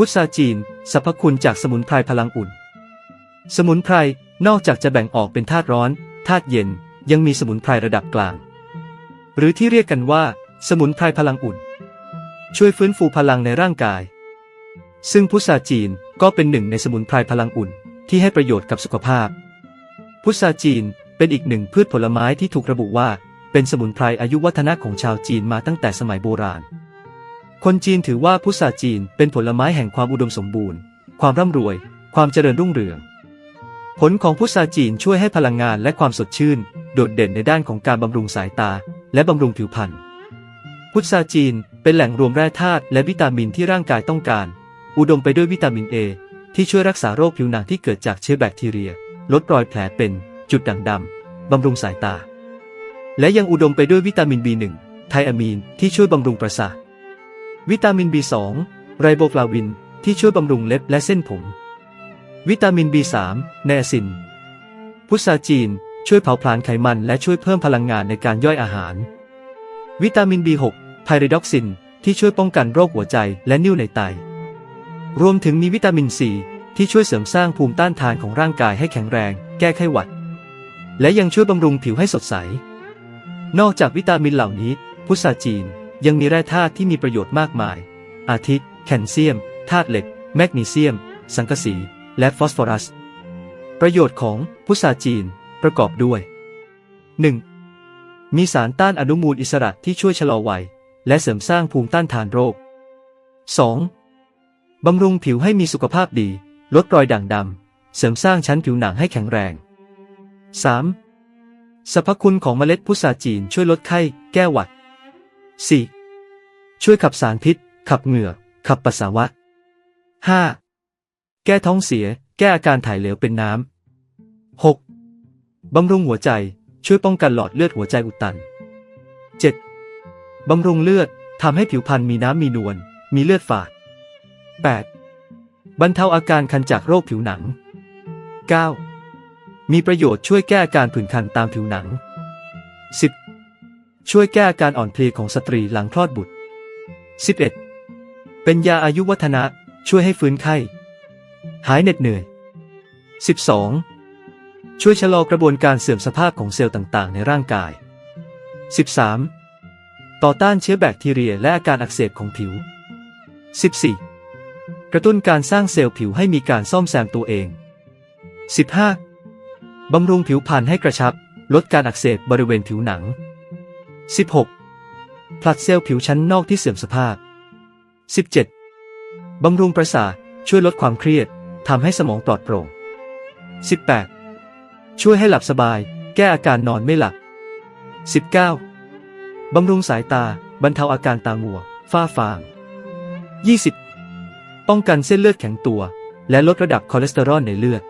พุทราจีนสรรพคุณจากสมุนไพรพลังอุ่น สมุนไพรนอกจากจะแบ่งออกเป็นธาตุร้อนธาตุเย็นยังมีสมุนไพรระดับกลาง หรือที่เรียกกันว่า สมุนไพรพลังอุ่น ช่วยฟื้นฟูพลังในร่างกาย ซึ่งพุทราจีนก็เป็นหนึ่งในสมุนไพรพลังอุ่น ที่ให้ประโยชน์กับสุขภาพ พุทราจีนเป็นอีกหนึ่งพืชผลไม้ที่ถูกระบุว่า เป็นสมุนไพรอายุวัฒนะของชาวจีนมาตั้งแต่สมัยโบราณ คนจีนถือว่าพุทราจีนเป็นผลไม้แห่งความอุดมสมบูรณ์ ความร่ำรวย ความเจริญรุ่งเรือง ผลของพุทราจีนช่วยให้พลังงานและความสดชื่น โดดเด่นในด้านของการบำรุงสายตา และบำรุงผิวพรรณ พุทราจีนเป็นแหล่งรวมแร่ธาตุและวิตามินที่ร่างกายต้องการ อุดมไปด้วยวิตามินเอที่ช่วยรักษาโรคผิวหนังที่เกิดจากเชื้อแบคทีเรีย ลดรอยแผลเป็น จุดด่างดำบำรุงสายตา และยังอุดมไปด้วยวิตามิน B1 ไทอะมีนที่ช่วยบำรุงประสาท วิตามิน B2 ไรโบฟลาวิน ที่ช่วยบำรุงเล็บและเส้นผม วิตามิน B3 ไนอาซิน พุทราจีน ช่วยเผาผลาญไขมันและช่วยเพิ่มพลังงานในการย่อยอาหาร วิตามิน B6 ไพริดอกซิน ที่ช่วยป้องกันโรคหัวใจและนิ่วในไต รวมถึงมีวิตามินซีที่ช่วยเสริมสร้างภูมิต้านทานของร่างกายให้แข็งแรง แก้ไขหวัด และยังช่วยบำรุงผิวให้สดใส นอกจากวิตามินเหล่านี้ พุทราจีน ยังมีแร่ธาตุที่มีประโยชน์มากมาย อาทิแคลเซียม ธาตุเหล็ก แมกนีเซียม สังกะสี และฟอสฟอรัส ประโยชน์ของพุทราจีนประกอบด้วย 1. มีสารต้านอนุมูลอิสระที่ช่วยชะลอวัย และเสริมสร้างภูมิต้านทานโรค 2. บำรุงผิวให้มีสุขภาพดี ลดรอยด่างดำ เสริมสร้างชั้นผิวหนังให้แข็งแรง 3. สรรพคุณของเมล็ดพุทราจีนช่วยลดไข้ แก้หวัด 4. ช่วยขับสารพิษ ขับเหงื่อ ขับปัสสาวะ 5. แก้ท้องเสีย แก้อาการถ่ายเหลวเป็นน้ำ 6. บำรุงหัวใจ ช่วยป้องกันหลอดเลือดหัวใจอุดตัน 7. บำรุงเลือดทำให้ผิวพรรณมีน้ำมีนวล มีเลือดฝาด 8. บรรเทาอาการคันจากโรคผิวหนัง 9. มีประโยชน์ช่วยแก้อาการผื่นคันตามผิวหนัง 10. ช่วยแก้อาการอ่อนเพลียของสตรีหลังคลอดบุตร 11. เป็นยาอายุวัฒนะ ช่วยให้ฟื้นไข้ หายเหน็ดเหนื่อย 12. ช่วยชะลอกระบวนการเสื่อมสภาพของเซลล์ต่างๆ ในร่างกาย 13. ต่อต้านเชื้อแบคทีเรียและอาการอักเสบของผิว 14. กระตุ้นการสร้างเซลล์ผิวให้มีการซ่อมแซมตัวเอง 15. บำรุงผิวพรรณให้กระชับ ลดการอักเสบบริเวณผิวหนัง 16. ผลัดเซลล์ผิวชั้นนอกที่เสื่อมสภาพ 17. บำรุงประสาทช่วยลดความเครียดทำให้สมองปลอดโปร่ง 18. ช่วยให้หลับสบาย แก้อาการนอนไม่หลับ 19. บำรุงสายตาบรรเทาอาการตามัว ฝ้าฟาง 20. ป้องกันเส้นเลือดแข็งตัว และลดระดับคอเลสเตอรอลในเลือด